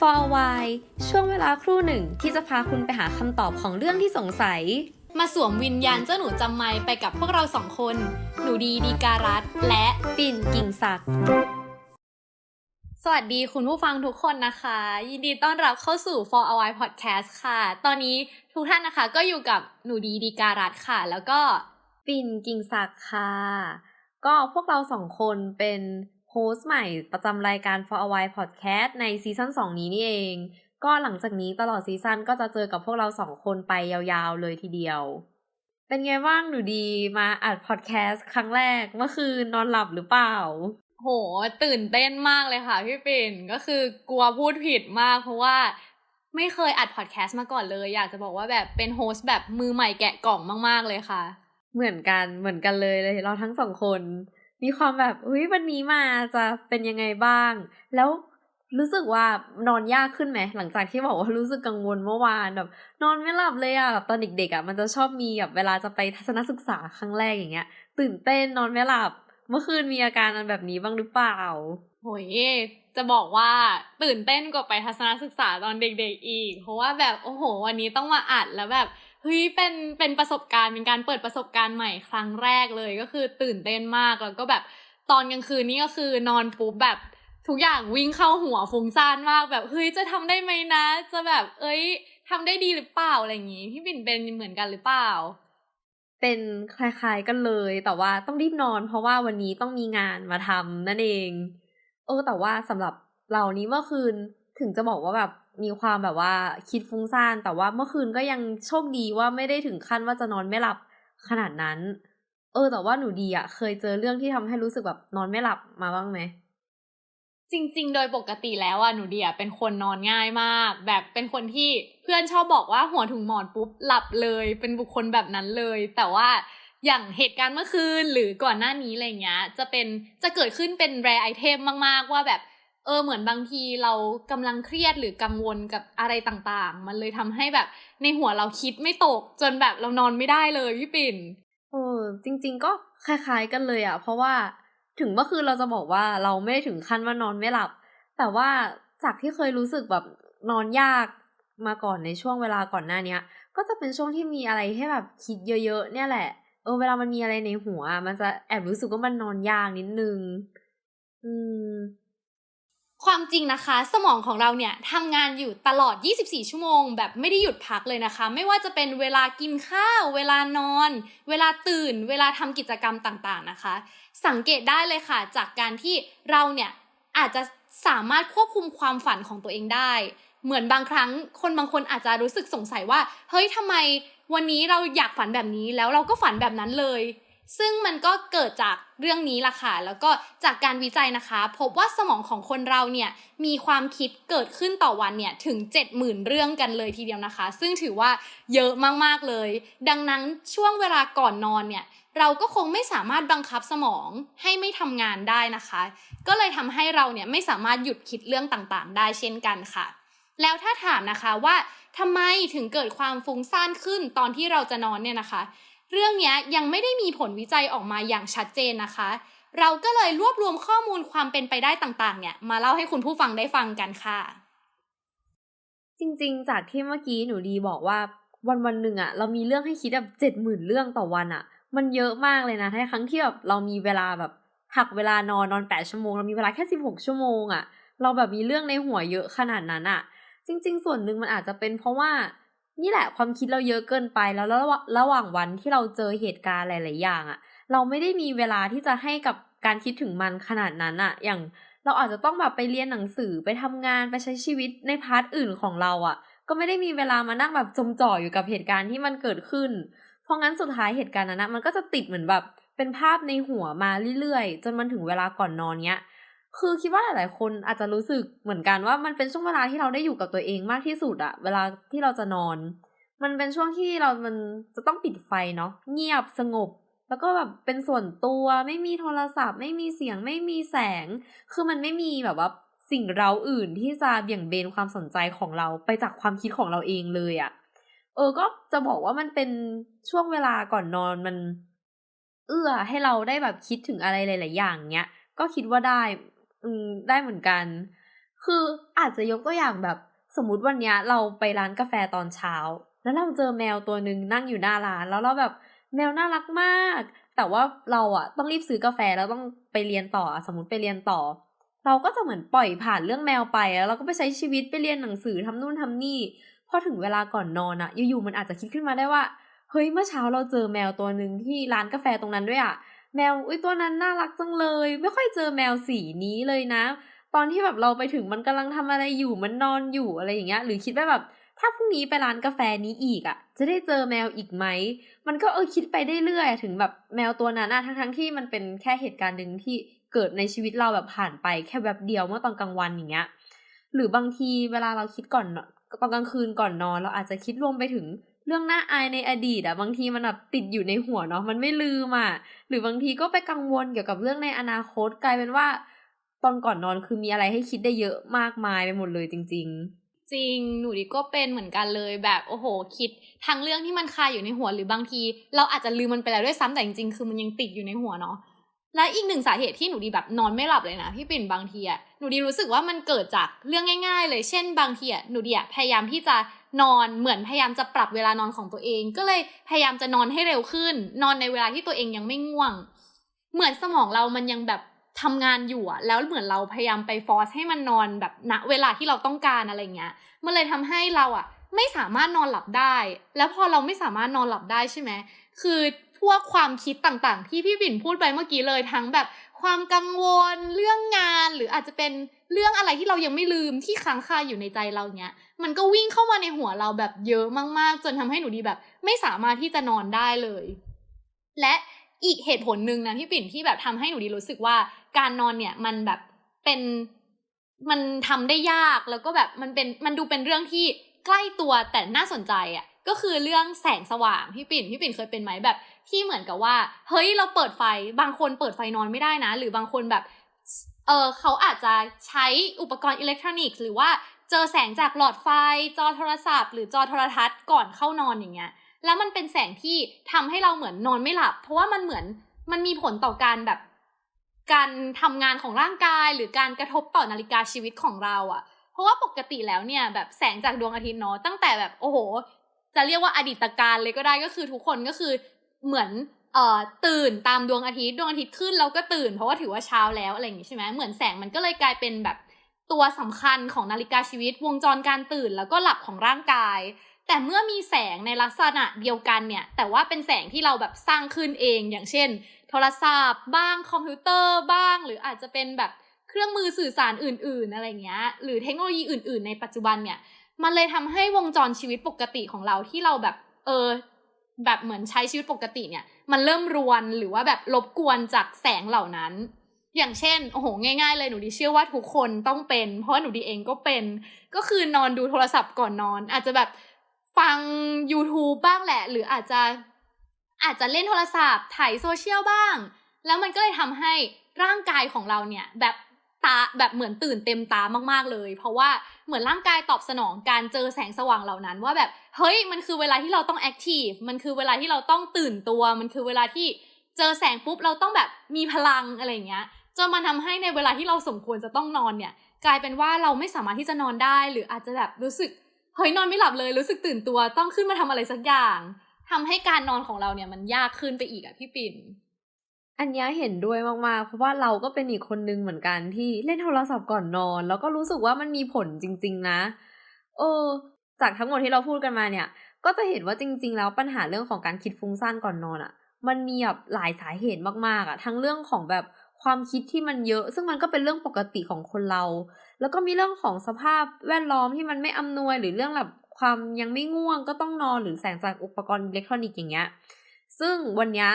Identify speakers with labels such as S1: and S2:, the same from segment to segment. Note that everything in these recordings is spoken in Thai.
S1: For a while ช่วงเวลาครู่หนึ่งที่จะพาคุณไปหาคำตอบของเรื่องที่สงสัย
S2: มาสวมวิญญาณเจ้าหนูจำไม่ไปกับพวกเราสองคน หนูดีดีการัตและ
S1: ปิ่นกิ่งศักดิ์
S2: สวัสดีคุณผู้ฟังทุกคนนะคะ ยินดีต้อนรับเข้าสู่ For a While Podcast ค่ะ ตอนนี้ทุกท่านนะคะก็อยู่กับหนูดีดีการัตค่ะ แล้วก็
S1: ปิ่นกิ่งศักดิ์ค่ะ ก็พวกเราสองคนเป็น โฮสต์ใหม่ประจำรายการ For a while podcast ในซีซั่น2 นี้นี่เอง ก็หลังจากนี้ตลอดซีซั่นก็จะเจอกับพวกเราสองคนไปยาวๆเลยทีเดียว เป็นไงบ้างหนูดีมาอัดพอดแคสต์ครั้งแรก เมื่อคืนนอนหลับหรือเปล่า
S2: โห ตื่นเต้นมากเลยค่ะพี่ปิ่นก็คือกลัวพูดผิดมากเพราะว่าไม่เคยอัดพอดแคสต์มาก่อนเลย อยากจะบอกว่าแบบเป็นโฮสต์แบบมือใหม่แกะกล่องมาก ๆ เลยค่ะ
S1: เหมือนกันเหมือนกันเลยเลย เราทั้งสองคน มีความแบบอุ้ยวันนี้มาจะเป็นยังไงบ้าง แล้วรู้สึกว่านอนยากขึ้นไหมหลังจากที่บอกว่ารู้สึกกังวลเมื่อวานแบบ นอนไม่หลับเลยอะแบบตอนเด็กๆอะมันจะชอบมีแบบเวลาจะไปทัศนศึกษาครั้งแรกอย่างเงี้ย ตื่นเต้นนอนไม่หลับ เมื่อคืนมีอาการอันแบบนี้บ้างหรือเปล่า
S2: โหยจะบอกว่าตื่นเต้นกว่าไปทัศนศึกษาตอนเด็กๆอีก เพราะว่าแบบโอ้โห วันนี้ต้องมาอัดแล้วแบบ เฮ้ยเป็นเป็นประสบการณ์เป็นการเปิดประสบการณ์ใหม่ครั้งแรกเลยก็คือตื่นเต้นมากแล้วก็แบบตอนกลางคืนนี่ก็คือนอนปุ๊บแบบทุกอย่างวิ่งเข้าหัวฟุ้งซ่านมากแบบเฮ้ยจะทำได้ไหมนะ จะแบบ เอ้ยทำได้ดีหรือเปล่าอะไรอย่างงี้พี่ปิ่นเป็นเหมือนกันหรือเปล่า
S1: เป็นคล้ายๆกันเลย แต่ว่าต้องรีบนอน เพราะว่าวันนี้ต้องมีงานมาทำนั่นเอง เออแต่ว่าสำหรับเรานี้เมื่อคืนถึงจะบอกว่าแบบ มีความแบบว่าคิดฟุ้งซ่าน แต่ว่าเมื่อคืนก็ยังโชคดีว่าไม่ได้ถึงขั้นว่าจะนอนไม่หลับขนาดนั้น เออ แต่ว่าหนูดีอะเคยเจอเรื่องที่ทำให้รู้สึกแบบนอนไม่หลับมาบ้างไหม
S2: จริง ๆ โดยปกติแล้วอะหนูเดียเป็นคนนอนง่ายมาก แบบเป็นคนที่เพื่อนชอบบอกว่าหัวถุงหมอนปุ๊บหลับเลย เป็นบุคคลแบบนั้นเลย แต่ว่าอย่างเหตุการณ์เมื่อคืนหรือก่อนหน้านี้อะไรเงี้ย จะเป็นจะเกิดขึ้นเป็นแรไอเทมมาก ๆ ว่าแบบ เออเหมือนบางทีเรากำลังเครียดหรือกังวลกับอะไรต่างๆ มันเลยทำให้แบบในหัวเราคิดไม่ตก จนแบบเรานอนไม่ได้เลยพี่ปิ่น
S1: เออจริง ๆ ก็คล้ายๆกันเลยอะเพราะว่าถึงเมื่อคืนเราจะบอกว่าเราไม่ได้ถึงขั้นว่านอนไม่หลับ แต่ว่าจากที่เคยรู้สึกแบบนอนยากมาก่อนในช่วงเวลาก่อนหน้าเนี้ย ก็จะเป็นช่วงที่มีอะไรให้แบบคิดเยอะๆเนี่ยแหละเออเวลามันมีอะไรในหัว มันจะแอบรู้สึกว่ามันนอนยากนิดนึง อืม
S2: ความจริงนะคะ สมองของเราเนี่ยทำงานอยู่ตลอด 24 ชั่วโมง แบบไม่ได้หยุดพักเลยนะคะ ไม่ว่าจะเป็นเวลากินข้าว เวลานอน เวลาตื่น เวลาทำกิจกรรมต่างๆนะคะ สังเกตได้เลยค่ะ จากการที่เราเนี่ยอาจจะสามารถควบคุมความฝันของตัวเองได้ เหมือนบางครั้งคนบางคนอาจจะรู้สึกสงสัยว่า เฮ้ยทำไมวันนี้เราอยากฝันแบบนี้แล้วเราก็ฝันแบบนั้นเลย ซึ่งมันก็เกิดจากเรื่องนี้ล่ะค่ะ แล้วก็จากการวิจัยนะคะ พบว่าสมองของคนเราเนี่ยมีความคิดเกิดขึ้นต่อวันเนี่ยถึง 70,000 เรื่องกันเลยทีเดียวนะคะ ซึ่งถือว่าเยอะมากๆเลย ดังนั้นช่วงเวลาก่อนนอนเนี่ยเราก็คงไม่สามารถบังคับสมองให้ไม่ทำงานได้นะคะ ก็เลยทำให้เราเนี่ยไม่สามารถหยุดคิดเรื่องต่างๆ ได้เช่นกันค่ะ แล้วถ้าถามนะคะว่าทำไมถึงเกิดความฟุ้งซ่านขึ้นตอนที่เราจะนอนเนี่ยนะคะ เรื่องนี้ยังไม่ได้มีผลวิจัยออกมาอย่างชัดเจนนะคะ เราก็เลยรวบรวมข้อมูลความเป็นไปได้ต่างๆ เนี่ย มาเล่าให้คุณผู้ฟังได้ฟังกันค่ะ
S1: จริง ๆ จากที่เมื่อกี้หนูดีบอกว่าวันวันหนึ่งอะเรามีเรื่องให้คิดแบบเจ็ดหมื่นเรื่องต่อวันอะมันเยอะมากเลยนะถ้าครั้งที่แบบเรามีเวลาแบบหักเวลานอนนอนแปดชั่วโมงเรามีเวลาแค่สิบหกชั่วโมงอะเราแบบมีเรื่องในหัวเยอะขนาดนั้นอะจริง ๆ ส่วนหนึ่งมันอาจจะเป็นเพราะว่า นี่แหละความคิดเราเยอะเกินไปแล้วระหว่างระหว่างวันที่เราเจอเหตุการณ์หลาย ๆ อย่างอะเราไม่ได้มีเวลาที่จะให้กับการคิดถึงมันขนาดนั้นอะอย่างเราอาจจะต้องแบบไปเรียนหนังสือไปทำงานไปใช้ชีวิตในพาร์ทอื่นของเราอะ่ะก็ไม่ได้มีเวลามานั่งแบบจมจ่ออยู่กับเหตุการณ์ที่มันเกิดขึ้น เพราะงั้นสุดท้ายเหตุการณ์นั้นนะมันก็จะติดเหมือนแบบเป็นภาพในหัวมาเรื่อย ๆ จนมันถึงเวลาก่อนนอนเนี้ย คือคิดว่าหลาย ๆ คนอาจจะรู้สึกเหมือนกันว่ามันเป็นช่วงเวลาที่เราได้อยู่กับตัวเองมากที่สุดอะเวลาที่เราจะนอน มันเป็นช่วงที่เรามันจะต้องปิดไฟเนาะเงียบสงบ แล้วก็แบบเป็นส่วนตัวไม่มีโทรศัพท์ ไม่มีเสียงไม่มีแสง คือมันไม่มีแบบว่าสิ่งเราอื่นที่จะเบี่ยงเบนความสนใจของเราไปจากความคิดของเราเองเลยอะเออก็จะบอกว่ามันเป็นช่วงเวลาก่อนนอนมัน เอื้อให้เราได้แบบคิดถึงอะไรหลาย ๆ อย่างเนี้ยก็คิดว่าได้ อืมได้เหมือนกัน คืออาจจะยกตัวอย่างแบบสมมติวันเนี้ยเราไปร้านกาแฟตอนเช้า แล้วเราเจอแมวตัวหนึ่งนั่งอยู่หน้าร้าน แล้วเราแบบแมวน่ารักมาก แต่ว่าเราอะต้องรีบซื้อกาแฟแล้วต้องไปเรียนต่อ สมมติไปเรียนต่อ เราก็จะเหมือนปล่อยผ่านเรื่องแมวไปแล้วเราก็ไปใช้ชีวิตไปเรียนหนังสือทำนู่นทำนี่พอถึงเวลาก่อนนอนอะอยู่ๆมันอาจจะคิดขึ้นมาได้ว่าเฮ้ยเมื่อเช้าเราเจอแมวตัวหนึ่งที่ร้านกาแฟตรงนั้นด้วยอะ แมวอุ้ยตัวนั้นน่ารักจังเลย ไม่ค่อยเจอแมวสีนี้เลยนะ ตอนที่แบบเราไปถึงมันกำลังทำอะไรอยู่มันนอนอยู่อะไรอย่างเงี้ย หรือคิดว่าแบบถ้าพรุ่งนี้ไปร้านกาแฟนี้อีกอะ่ะ จะได้เจอแมวอีกไหม มันก็เออคิดไปได้เรื่อยถึงแบบแมวตัวนั้นอะทั้งทั้งที่มันเป็นแค่เหตุการณ์หนึ่งที่เกิดในชีวิตเราแบบผ่านไปแค่แบบเดียวเมื่อตอนกลางวันอย่างเงี้ย หรือบางทีเวลาเราคิดก่อนตอนกลางคืนก่อนนอน เราอาจจะคิดรวมไปถึง รื่องน่าอายในอดีตอะบางทีมันแบบติดอยู่ในหัวเนาะมันไม่ลืมอะหรือบางทีก็ไปกังวลเกี่ยวกับเรื่องในอนาคตกลายเป็นว่า ตอนก่อนนอนคือมีอะไรให้คิดได้เยอะมากมายไปหมดเลยจริง
S2: จริง หนูดีก็เป็นเหมือนกันเลยแบบโอ้โห คิดทั้งเรื่องที่มันคาอยู่ในหัวหรือบางที เราอาจจะลืมมันไปแล้วด้วยซ้ำแต่จริงๆคือมันยังติดอยู่ในหัวเนาะและอีกหนึ่งสาเหตุที่หนูดีแบบนอนไม่หลับเลยนะพี่ปิ่นบางทีอะหนูดีรู้สึกว่ามันเกิดจากเรื่องง่าย ๆ เลยเช่นบางทีอะหนูดีอะพยายามที่จะ นอนเหมือนพยายามจะปรับเวลานอนของตัวเอง ก็เลยพยายามจะนอนให้เร็วขึ้น นอนในเวลาที่ตัวเองยังไม่ง่วง เหมือนสมองเรามันยังแบบทำงานอยู่อะแล้วเหมือนเราพยายามไปฟอร์สให้มันนอนแบบณเวลาที่เราต้องการอะไรเงี้ย มันเลยทำให้เราอะไม่สามารถนอนหลับได้ แล้วพอเราไม่สามารถนอนหลับได้ใช่ไหมคือ พวกความคิดต่างๆ ที่พี่บิ่นพูดไปเมื่อกี้เลยทั้งแบบความกังวลเรื่องงานหรืออาจจะเป็นเรื่องอะไรที่เรายังไม่ลืมที่ค้างคาอยู่ในใจเราเนี้ย มันก็วิ่งเข้ามาในหัวเราแบบเยอะมากๆ จนทำให้หนูดีแบบ ไม่สามารถที่จะนอนได้เลย และอีกเหตุผลหนึ่งนะพี่ปิ่นที่แบบทำให้หนูดีรู้สึกว่า การนอนเนี่ยมันแบบเป็นมันทำได้ยากแล้วก็แบบมันเป็นมันดูเป็นเรื่องที่ใกล้ตัวแต่น่าสนใจอะ่ะ ก็คือเรื่องแสงสว่างพี่ปิ่นพี่ปิ่นเคยเป็นไหมแบบ ที่เหมือนกับว่า เฮ้ยเราเปิดไฟบางคนเปิดไฟนอนไม่ได้นะ หรือบางคนแบบเออเขาอาจจะใช้อุปกรณ์อิเล็กทรอนิกส์ หรือว่าเจอแสงจากหลอดไฟ จอโทรศัพท์ หรือจอโทรทัศน์ก่อนเข้านอนอย่างเงี้ย แล้วมันเป็นแสงที่ทำให้เราเหมือนนอนไม่หลับ เพราะว่ามันเหมือนมันมีผลต่อการแบบ การทำงานของร่างกาย หรือการกระทบต่อนาฬิกาชีวิตของเราอะ่ะ เพราะว่าปกติแล้วเนี่ยแบบแสงจากดวงอาทิตย์เนาะตั้งแต่แบบโอ้โห จะเรียกว่าอดีตการเลยก็ได้ก็คือทุกคนก็คือเหมือนเอ่อตื่นตามดวงอาทิตย์ดวงอาทิตย์ขึ้นเราก็ตื่นเพราะว่าถือว่าเช้าแล้วอะไรอย่างงี้ใช่ไหมเหมือนแสงมันก็เลยกลายเป็นแบบตัวสำคัญของนาฬิกาชีวิตวงจรการตื่นแล้วก็หลับของร่างกาย แต่เมื่อมีแสงในลักษณะเดียวกันเนี่ย แต่ว่าเป็นแสงที่เราแบบสร้างขึ้นเองอย่างเช่น โทรศัพท์บ้างคอมพิวเตอร์บ้าง หรืออาจจะเป็นแบบเครื่องมือสื่อสารอื่น ๆ อะไรเงี้ย หรือเทคโนโลยีอื่น ๆ ในปัจจุบันเนี่ย มันเลยทำให้วงจรชีวิตปกติของเราที่เราแบบ เออ แบบเหมือนใช้ชีวิตปกติเนี่ย มันเริ่มรวนหรือว่าแบบรบกวนจากแสงเหล่านั้น อย่างเช่นโอ้โหง่าย ๆ เลยหนูดีเชื่อว่าทุกคนต้องเป็น เพราะหนูดีเองก็เป็น ก็คือนอนดูโทรศัพท์ก่อนนอน อาจจะแบบฟัง YouTube บ้างแหละ หรืออาจจะอาจจะเล่นโทรศัพท์ถ่ายโซเชียลบ้าง แล้วมันก็เลยทำให้ร่างกายของเราเนี่ย แบบ ตาแบบเหมือนตื่นเต็มตามากๆเลย เพราะว่าเหมือนร่างกายตอบสนองการเจอแสงสว่างเหล่านั้น ว่าแบบเฮ้ยมันคือเวลาที่เราต้องแอคทีฟมันคือเวลาที่เราต้องตื่นตัว มันคือเวลาที่เจอแสงปุ๊บเราต้องแบบมีพลังอะไรเงี้ยจนมันทำให้ในเวลาที่เราสมควรจะต้องนอนเนี่ย กลายเป็นว่าเราไม่สามารถที่จะนอนได้ หรืออาจจะแบบรู้สึกเฮ้ยนอนไม่หลับเลยรู้สึกตื่นตัวต้องขึ้นมาทำอะไรสักอย่างทำให้การนอนของเราเนี่ยมันยากขึ้นไปอีกอะพี่ปิ่น
S1: อันนี้เห็นด้วยมากๆ เพราะว่าเราก็เป็นอีกคนนึงเหมือนกันที่เล่นโทรศัพท์ก่อนนอน แล้วก็รู้สึกว่ามันมีผลจริง ๆ นะ เออ จากทั้งหมดที่เราพูดกันมาเนี่ย ก็จะเห็นว่าจริง ๆ แล้วปัญหาเรื่องของการคิดฟุ้งซ่านก่อนนอนอะ่ะ มันมีแบบหลายสาเหตุมากๆอะ่ะ ทั้งเรื่องของแบบความคิดที่มันเยอะ ซึ่งมันก็เป็นเรื่องปกติของคนเรา แล้วก็มีเรื่องของสภาพแวดล้อมที่มันไม่อำนวย หรือเรื่องแบบความยังไม่ง่วงก็ต้องนอนหรือแสงจากอุปกรณ์อิเล็กทรอนิกส์อย่างเงี้ย ซึ่งวันนี้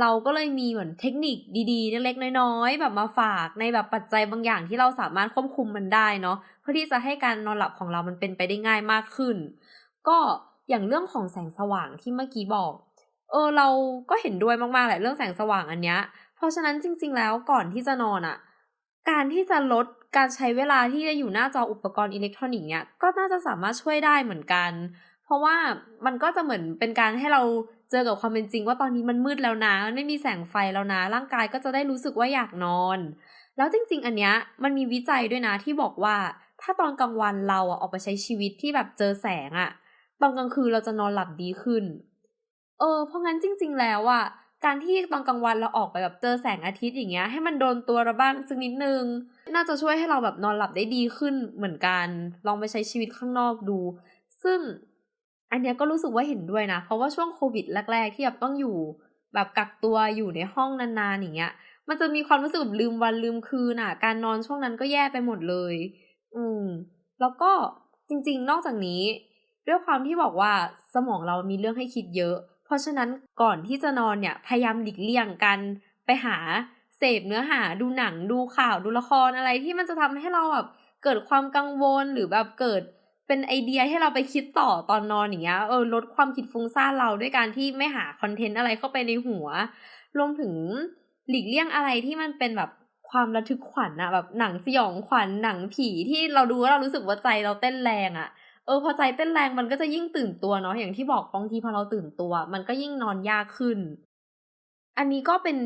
S1: เราก็เลยมีเหมือนเทคนิคดีๆ เล็กๆน้อยๆแบบมาฝากในแบบปัจจัยบางอย่างที่เราสามารถควบคุมมันได้เนาะเพื่อที่จะให้การนอนหลับของเรามันเป็นไปได้ง่ายมากขึ้น ก็อย่างเรื่องของแสงสว่างที่เมื่อกี้บอก เออเราก็เห็นด้วยมากๆแหละเรื่องแสงสว่างอันเนี้ย เพราะฉะนั้นจริง ๆ แล้วก่อนที่จะนอนอะ่ะ การที่จะลดการใช้เวลาที่จะอยู่หน้าจออุปกรณ์อิเล็กทรอนิกส์เนี่ยก็น่าจะสามารถช่วยได้เหมือนกัน ราะว่ามันก็จะเหมือนเป็นการให้เราเจอกับความเป็นจริง ว่าตอนนี้มันมืดแล้วนะมันไม่มีแสงไฟแล้วนะ ร่างกายก็จะได้รู้สึกว่าอยากนอน แล้วจริง ๆ อันเนี้ยมันมีวิจัยด้วยนะที่บอกว่า ถ้าตอนกลางวันเราอะออกไปใช้ชีวิตที่แบบเจอแสงอะตอนกลางคืนเราจะนอนหลับดีขึ้น เออ เพราะงั้นจริง ๆ แล้วอะการที่ตอนกลางวันเราออกไปแบบเจอแสงอาทิตย์อย่างเงี้ยให้มันโดนตัวเราบ้างสักนิดนึง น่าจะช่วยให้เราแบบนอนหลับได้ดีขึ้นเหมือนกัน ลองไปใช้ชีวิตข้างนอกดู ซึ่ง อันเนี้ยก็รู้สึกว่าเห็นด้วยนะ เพราะว่าช่วงโควิดแรกๆ ที่แบบต้องอยู่ แบบกักตัวอยู่ในห้องนานๆอย่างเงี้ย มันจะมีความรู้สึกลืมวันลืมคืนอะ การนอนช่วงนั้นก็แย่ไปหมดเลย อืม แล้วก็จริง ๆ นอกจากนี้ ด้วยความที่บอกว่าสมองเรามีเรื่องให้คิดเยอะ เพราะฉะนั้นก่อนที่จะนอนเนี่ยพยายามหลีกเลี่ยงกันไปหาเสพเนื้อหาดูหนังดูข่าวดูละครอะไรที่มันจะทำให้เราแบบเกิดความกังวลหรือแบบเกิด เป็นไอเดียให้เราไปคิดต่อตอนนอนอย่างเงี้ยเออลดความคิดฟุ้งซ่านเราด้วยการที่ไม่หาคอนเทนต์อะไรเข้าไปในหัวรวมถึงหลีกเลี่ยงอะไรที่มันเป็นแบบความระทึกขวัญอะแบบหนังสยองขวัญหนังผีที่เราดูแล้วเรารู้สึกว่าใจเราเต้นแรงอะเออพอใจเต้นแรงมันก็จะยิ่งตื่นตัวเนาะอย่างที่บอกบางทีพอเราตื่นตัว มันก็ยิ่งนอนยากขึ้น อันนี้ก็เป็น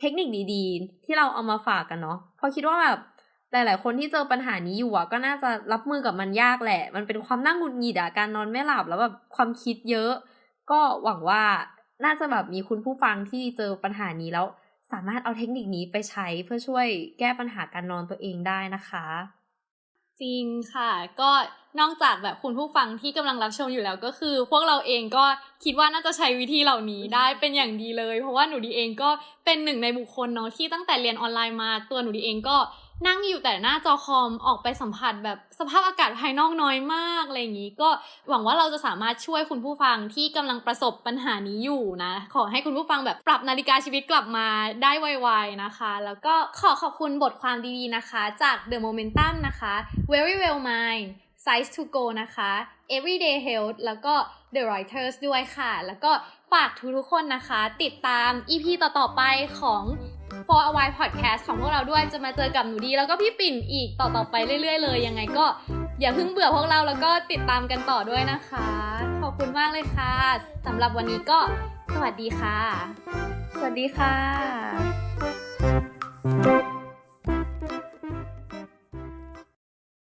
S1: เทคนิคดีๆ ที่เราเอามาฝากกันเนาะพราะคิดว่าแบบ หลาย ๆ คนที่เจอปัญหานี้อยู่อะก็น่าจะรับมือกับมันยากแหละ มันเป็นความน่าหงุดหงิดอะการนอนไม่หลับแล้วแบบความคิดเยอะ ก็หวังว่าน่าจะแบบมีคุณผู้ฟังที่เจอปัญหานี้แล้ว สามารถเอาเทคนิคนี้ไปใช้เพื่อช่วยแก้ปัญหาการนอนตัวเองได้นะคะ
S2: จริงค่ะ ก็นอกจากแบบคุณผู้ฟังที่กำลังรับชมอยู่แล้วก็คือ พวกเราเองก็คิดว่าน่าจะใช้วิธีเหล่านี้ได้เป็นอย่างดีเลย เพราะว่าหนูดีเองก็เป็นหนึ่งในบุคคลเนาะที่ตั้งแต่เรียนออนไลน์มาตัวหนูดีเองก็ นั่งอยู่แต่หน้าจอคอมออกไปสัมผัสแบบสภาพอากาศภายนอกน้อยมากอะไรอย่างนี้ ก็หวังว่าเราจะสามารถช่วยคุณผู้ฟังที่กำลังประสบปัญหานี้อยู่นะ ขอให้คุณผู้ฟังแบบปรับนาฬิกาชีวิตกลับมาได้ไวๆนะคะ แล้วก็ขอขอบคุณบทความดีๆนะคะ จาก The Momentum นะคะ Very Well Mind Size to Go นะคะ Everyday Health แล้วก็ The Reuters ด้วยค่ะ แล้วก็ฝากทุกๆคนนะคะ ติดตาม EP ต่อๆไปของ For a While Podcast ของพวกเราด้วยจะมาเจอกับหนูดี แล้วก็พี่ปิ่นอีกต่อๆไปเรื่อย ๆ เลยยังไงก็อย่าเพิ่งเบื่อพวกเราแล้วก็ติดตามกันต่อด้วยนะคะ ขอบคุณมากเลยค่ะสำหรับวันนี้ก็สวัสดีค่ะ
S1: สวัสดีค่ะ